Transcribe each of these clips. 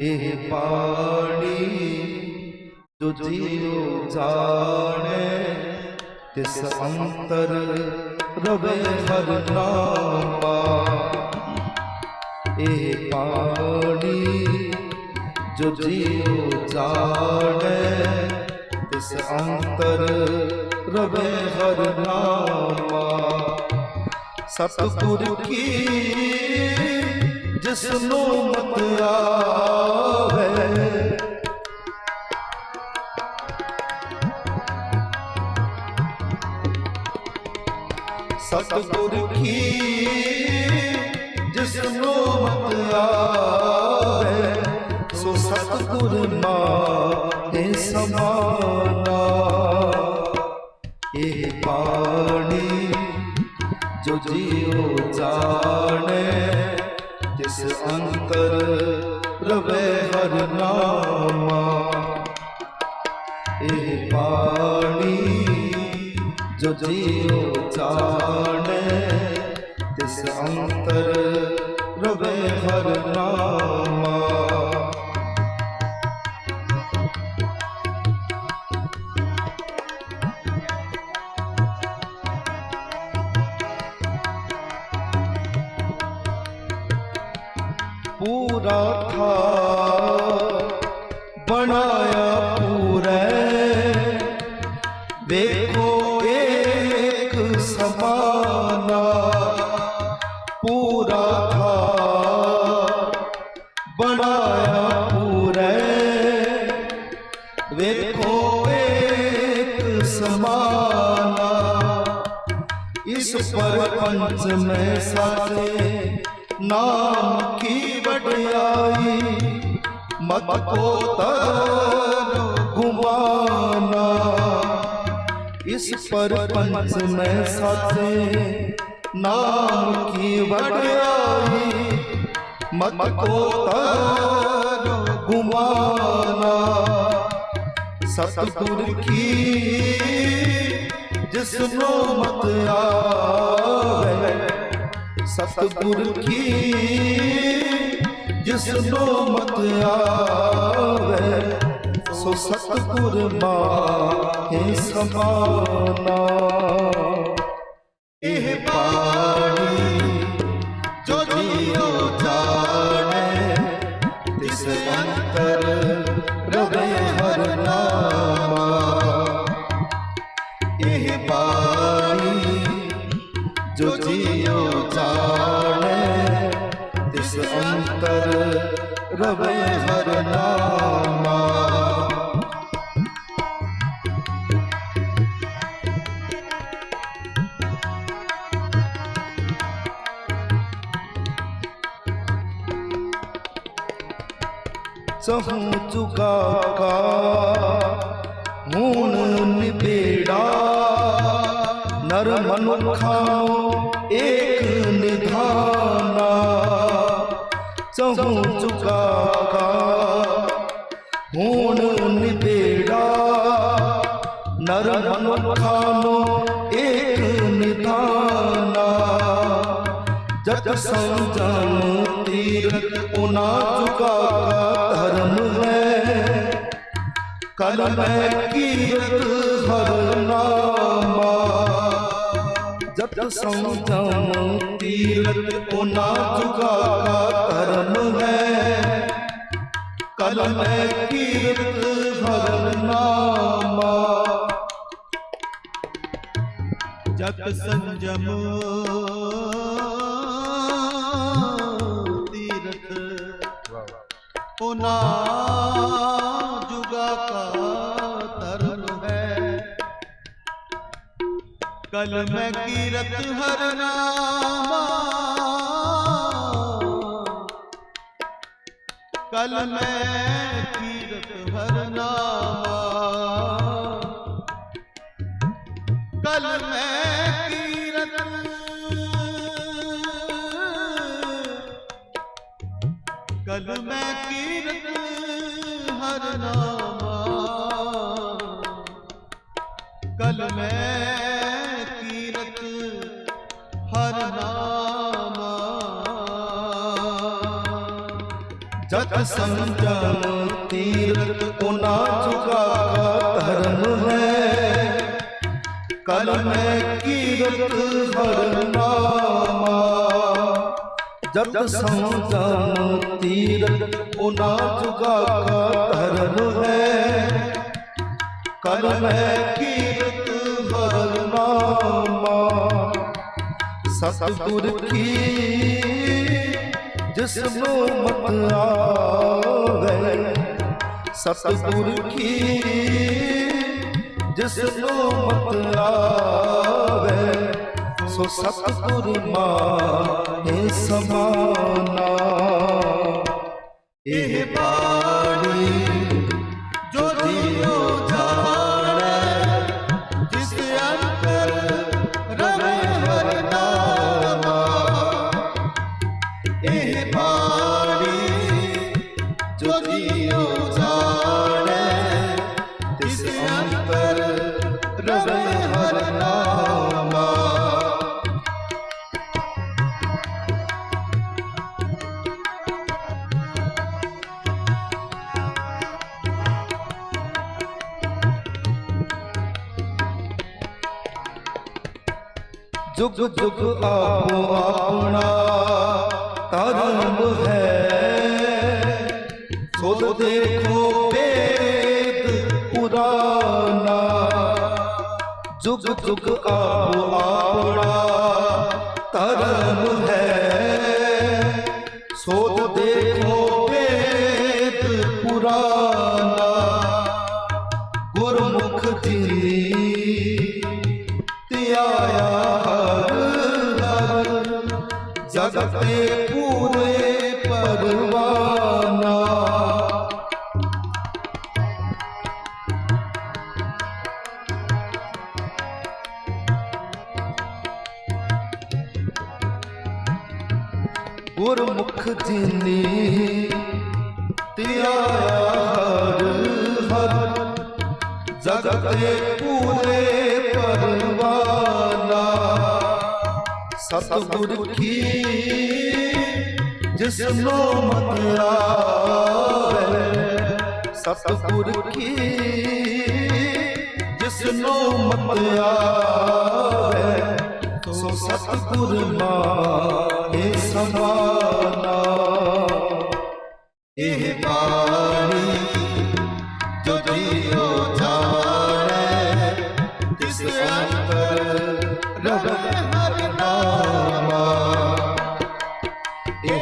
ਇਹ ਪਾਣੀ ਜੋ ਜੀਉ ਜਾਣੇ, ਤਿਸ ਅੰਤਰ ਰਵੇ ਹਰ ਨਾਮਾ। ਇਹ ਪਾਣੀ ਜੋ ਜੀਉ ਜਾਣੇ, ਤਿਸ ਅੰਤਰ ਰਵੇ ਹਰ ਨਾਮਾ। ਸਤਿਗੁਰ ਕੀ ਜਿਸ ਨੂੰ ਮਤ ਆਵੇ ਸਤਿਗੁਰ ਕੀ ਜਿਸ ਨੂੰ ਮਤ ਆਵੇ ਸੋ ਸਤਿਗੁਰ ਮਾਹੇ ਸਮਾਨਾ। ਇਹ ਪਾਣੀ ਜੋ ਜੀ ਅੰਤਰ ਰਵੇ ਹਰ ਨਾਮਾ ਇਹ ਪਾਣੀ ਜੋ ਜੀਉ ਜਾਣੇ ਤਿਸ ਅੰਤਰ ਰਵੇ ਹਰ ਨਾਮਾ। ਪੂਰਾ ਥਾ ਬਣਾਇਆ ਪੂਰੇ। ਵੇਖੋ ਏਕ ਸਮਾਨਾ ਪੂਰਾ ਥਾ ਬਣਾਇਆ ਪੂਰੇ। ਵੇਖੋ ਏਕ ਸਮਾਨਾ, ਇਸ ਪਰ ਪੰਚ ਮੈਂ ਸਾਜੇ। ਨਾਮ ਕੀ ਵਡਿਆਈ ਮਤ ਕੋ ਤਰ ਗੁਮਾਨਾ। ਇਸ ਪਰਪੰਚ ਮੈਂ ਸਾਥੇ ਨਾਮ ਕੀ ਵਡਿਆਈ ਮਤ ਕੋ ਤਰ ਗੁਮਾਨਾ। ਸਤਿਗੁਰ ਕੀ ਜਿਸ ਨੂੰ ਮਤ ਆਵੇ ਸਤਿਗੁਰ ਕੀ, ਜਿਸ ਨੂੰ ਮਤ ਆਵੇ, ਸੋ ਸਤਿਗੁਰ ਮਾਹੇ ਸਮਾਨਾ। ਇਹ ਪਾਣੀ ਜੋ ਜੀਉ ਜਾਣੇ, ਤਿਸ ਅੰਤਰ ਰਵੇ ਸਹੂ ਚੁਕਾ ਕਾ ਹੁਣ ਨਿਬੇੜਾ। ਨਰ ਮਨੁਖਾਂ ਏਕ ਨਿਧਾਨਾ। ਸਹੂ ਚੁਕਾ ਕਾ ਹੁਣ ਨਿਬੇੜਾ। ਨਰ ਮਨੁਖਾਂ ਏਕ ਨਿਧਾਨਾ। ਜਤ ਸੰਜਮ ਤੀਰਥ ਉਨਾ ਚੁਕਾ ਕਾ ਕਲ ਮੈਂ ਕੀਰਤ ਹਰ ਨਾਮਾ ਜਤ ਸੰਜਮ ਤੀਰਥ ਉਨਾ ਚੁਕਾ ਹੈ। ਕਲ ਮੈਂ ਕੀਰਤ ਹਰ ਨਾਮਾ ਜਤ ਸੰਜਮ ਤੀਰਥ ਉਹਨਾਂ ਜੁਗਾ ਕਾ ਧਰਮ ਹੈ ਕਲ ਮੈਂ ਕੀਰਤ ਹਰ ਨਾਮਾ ਕਲ ਮੈਂ ਕੀਰਤ ਹਰ ਨਾਮਾ ਕਲ ਮੈਂ ਕੀਰਤ ਕਲ ਮੈਂ ਕੀਰਤ ਹਰ ਨਾਮਾ ਕਲ ਮੈਂ ਕੀਰਤ ਹਰ ਨਾਮਾ ਜਤ ਸੰਜਮ ਤੀਰਥ ਉਨਾ ਚੁਕਾ ਧਰਮ ਹੈ ਕਲ ਮੈਂ ਕੀਰਤ ਹਰ ਨਾਮਾ ਜਗ ਸੰਜਮ ਤੀਰਥ ਉਨਾ ਚੁਕਾ ਧਰਮ ਹੈ ਕਲ ਮੈਂ ਕੀਰਤ ਹਰ ਨਾਮਾ ਸਤਿਗੁਰ ਕੀ, ਜਿਸ ਨੂੰ ਮਤ ਆਵੇ। ਸਤਿਗੁਰ ਕੀ, ਜਿਸ ਮਤ ਆਵੇ। ਸੋ ਸਤਿਗੁਰ ਮਾਹੇ ਸਮਾਨਾ। ਇਹ ਬਾਣੀ ਜਿਸ ਜੁਗ ਜੁਗ ਆਪੋ ਆਪਣਾ ਧਰਮ ਹੈ। ਸੋਧ ਦੇਖੋ ਵੇਦ ਪੁਰਾਨਾ ਜੁਗ ਜੁਗ ਆਪੋ ਆਪਣਾ ਧਰਮ ਹੈ। ਸੋਧ ਦੇਖੋ ਜਗਤ ਪੂਰੇ ਪਰਵਾਨਾ ਗੁਰਮੁਖ ਜਿਨੀ ਤਿਆਰ ਹਰ ਹਰ ਜਗਤ ਤੇ ਸਤਿਗੁਰ ਕੀ ਜਿਸ ਨੂੰ ਮਤ ਆਵੇ ਸਤਿਗੁਰ ਕੀ ਜਿਸ ਨੂੰ ਮਤ ਆਵੇ ਸੋ ਸਤਿਗੁਰ ਮਾਹੇ ਸਮਾਨਾ। ਇਹ ਬਾਣੀ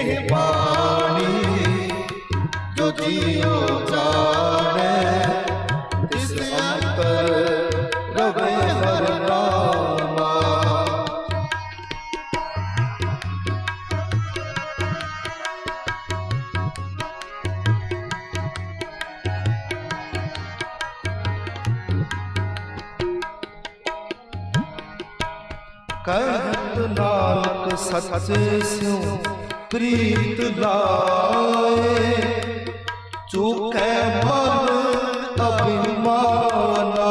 ਇਹ ਬਾਣੀ ਜੋ ਜੀਉ ਜਾਣੈ ਤਿਸ ਅੰਤਰ ਰਵੇ ਹਰਿ ਨਾਮਾ ਕਹਿਤ ਨਾਨਕ ਸੱਚੇ ਸਿਉ ਪ੍ਰੀਤ ਲਾਏ। ਚੁਕੈ ਮਨ ਅਭਿਮਾਨਾ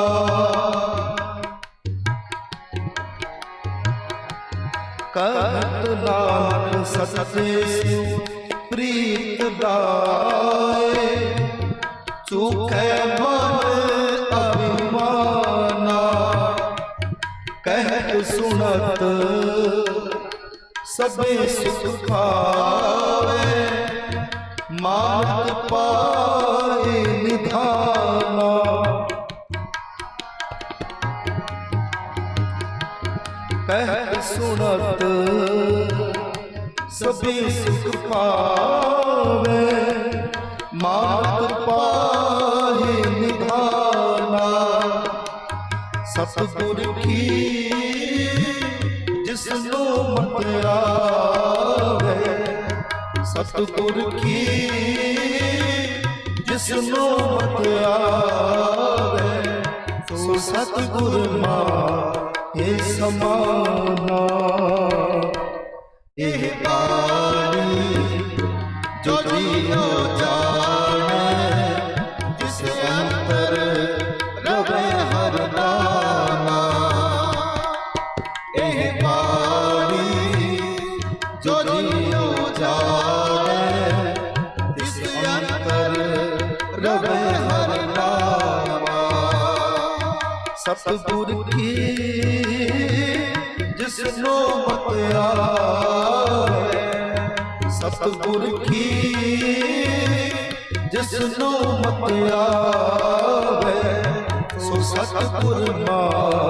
ਕਹਿਤ ਨਾਨਕ ਸੱਚੇ ਸਿਉ ਪ੍ਰੀਤ ਲਾਏ। ਚੁਕੈ ਮਨ ਅਭਿਮਾਨਾ ਕਹਿਤ ਸੁਣਤ ਸਭੇ ਸੁਖ ਖਾਵੇ ਮਾਤ ਪਾਏ ਨਿਧਾਨਾ। ਕਹਿਤ ਸੁਣਤ ਸਭੇ ਸੁਖ ਪਾਵੇ ਮਾਤ ਪਾਏ ਨਿਧਾਨਾ। ਸਤਿਗੁਰ ਕੀ ਜਿਸ ਨੂੰ ਮਤ ਆਵੇ, ਸਤਿਗੁਰ ਕੀ? ਜਿਸ ਨੂੰ ਮਤ ਸੋ ਸਤਿਗੁਰ ਮਾਹੇ ਸਮਾਨਾ ਇਹ ਬਾਣੀ ਜੋ ਜੀਉ ਜਾਣੈ ਰਵੇ ਹਰ ਨਾਮਾ। ਸਤਿਗੁਰ ਕੀ ਜਿਸ ਨੂੰ ਮਤ ਆਵੇ। ਸਤਿਗੁਰ ਕੀ ਜਿਸ ਨੂੰ ਮਤ ਆਵੇ। ਸੋ ਸਤਿਗੁਰ ਮਾਏ